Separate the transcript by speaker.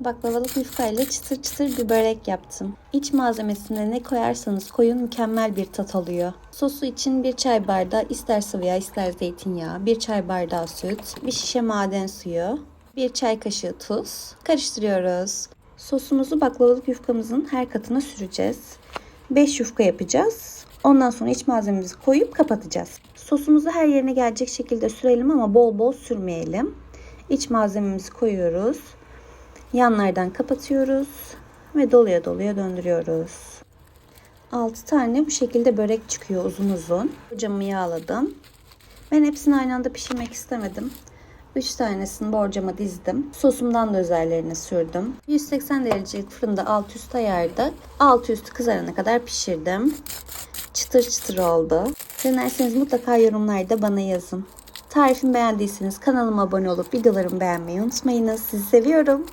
Speaker 1: Baklavalık yufka ile çıtır çıtır bir börek yaptım. İç malzemesine ne koyarsanız koyun mükemmel bir tat alıyor. Sosu için bir çay bardağı ister sıvı yağ ister zeytinyağı, bir çay bardağı süt, bir şişe maden suyu, bir çay kaşığı tuz. Karıştırıyoruz. Sosumuzu baklavalık yufkamızın her katına süreceğiz. 5 yufka yapacağız. Ondan sonra iç malzememizi koyup kapatacağız. Sosumuzu her yerine gelecek şekilde sürelim ama bol bol sürmeyelim. İç malzememizi koyuyoruz. Yanlardan kapatıyoruz ve doluya doluya döndürüyoruz. 6 tane bu şekilde börek çıkıyor uzun uzun. Borcamı yağladım. Ben hepsini aynı anda pişirmek istemedim. 3 tanesini borcama dizdim. Sosumdan da üzerlerine sürdüm. 180 derecelik fırında alt üst ayarda alt üstü kızarana kadar pişirdim. Çıtır çıtır oldu. Denerseniz mutlaka yorumlarda bana yazın. Tarifimi beğendiyseniz kanalıma abone olup videolarımı beğenmeyi unutmayınız. Sizi seviyorum.